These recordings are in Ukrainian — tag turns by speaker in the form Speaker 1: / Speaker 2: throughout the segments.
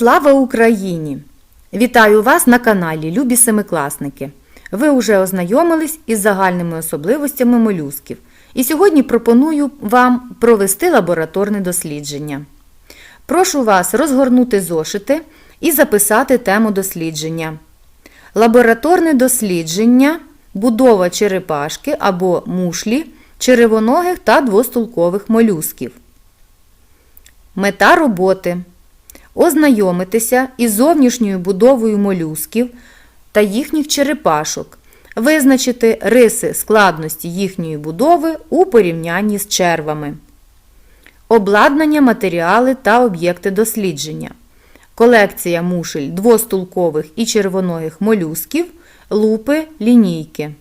Speaker 1: Слава Україні! Вітаю вас на каналі Любі Семикласники. Ви вже ознайомились із загальними особливостями молюсків. І сьогодні пропоную вам провести лабораторне дослідження. Прошу вас розгорнути зошити і записати тему дослідження. Лабораторне дослідження будова черепашки або мушлі, черевоногих та двостулкових молюсків. Мета роботи ознайомитися із зовнішньою будовою молюсків та їхніх черепашок, визначити риси складності їхньої будови у порівнянні з червами, обладнання, матеріали та об'єкти дослідження, колекція мушель двостулкових і червоногих молюсків, лупи, лінійки.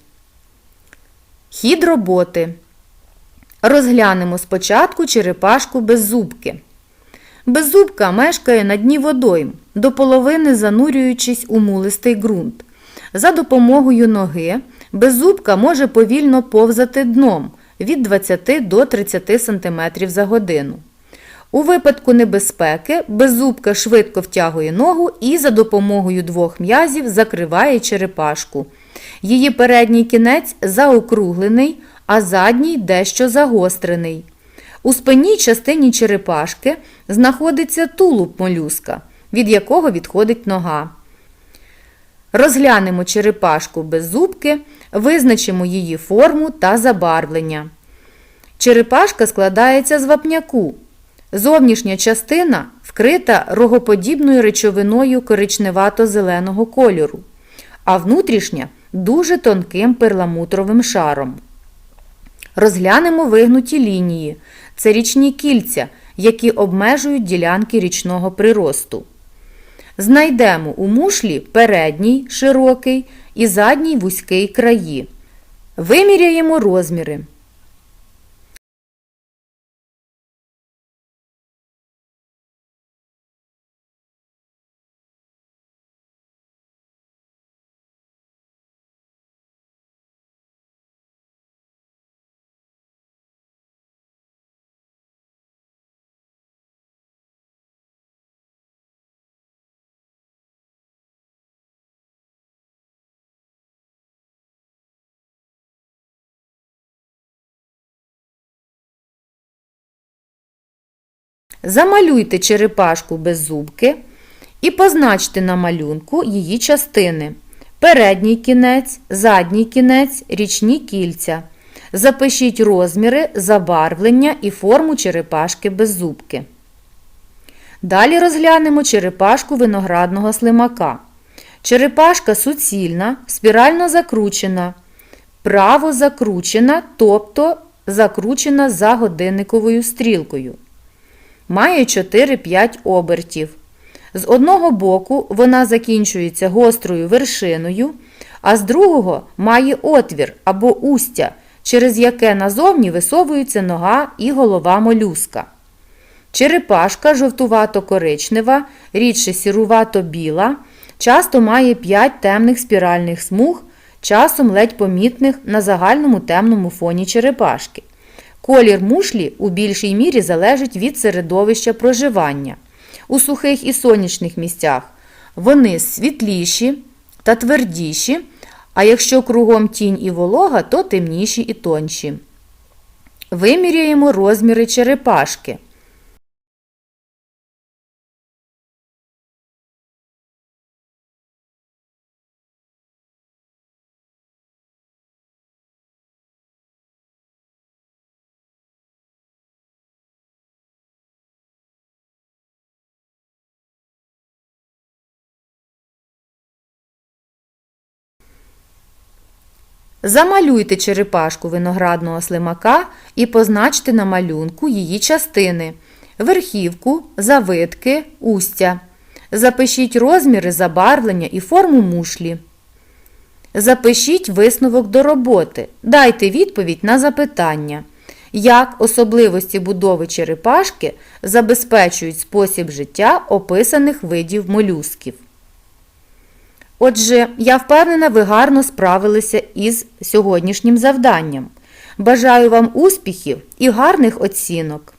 Speaker 1: Хід роботи. Розглянемо спочатку черепашку без зубки. Беззубка мешкає на дні водойм, до половини занурюючись у мулистий ґрунт. За допомогою ноги беззубка може повільно повзати дном від 20 до 30 см за годину. У випадку небезпеки беззубка швидко втягує ногу і за допомогою двох м'язів закриває черепашку. Її передній кінець заокруглений, а задній дещо загострений. У спинній частині черепашки знаходиться тулуб молюска, від якого відходить нога. Розглянемо черепашку без зубки, визначимо її форму та забарвлення. Черепашка складається з вапняку. Зовнішня частина вкрита рогоподібною речовиною коричневато-зеленого кольору, а внутрішня дуже тонким перламутровим шаром. Розглянемо вигнуті лінії. Це річні кільця, які обмежують ділянки річного приросту. Знайдемо у мушлі передній широкий і задній вузький краї. Виміряємо розміри. Замалюйте черепашку без зубки і позначте на малюнку її частини. Передній кінець, задній кінець, річні кільця. Запишіть розміри, забарвлення і форму черепашки без зубки. Далі розглянемо черепашку виноградного слимака. Черепашка суцільна, спірально закручена, право закручена, тобто закручена за годинниковою стрілкою. Має 4-5 обертів. З одного боку вона закінчується гострою вершиною, а з другого має отвір або устя, через яке назовні висовується нога і голова молюска. Черепашка жовтувато-коричнева, рідше сірувато-біла, часто має 5 темних спіральних смуг, часом ледь помітних на загальному темному фоні черепашки. Колір мушлі у більшій мірі залежить від середовища проживання. У сухих і сонячних місцях вони світліші та твердіші, а якщо кругом тінь і волога, то темніші і тонші. Виміряємо розміри черепашки. Замалюйте черепашку виноградного слимака і позначте на малюнку її частини верхівку, завитки, устя. Запишіть розміри забарвлення і форму мушлі. Запишіть висновок до роботи. Дайте відповідь на запитання. Як особливості будови черепашки забезпечують спосіб життя описаних видів молюсків? Отже, я впевнена, ви гарно справилися із сьогоднішнім завданням. Бажаю вам успіхів і гарних оцінок!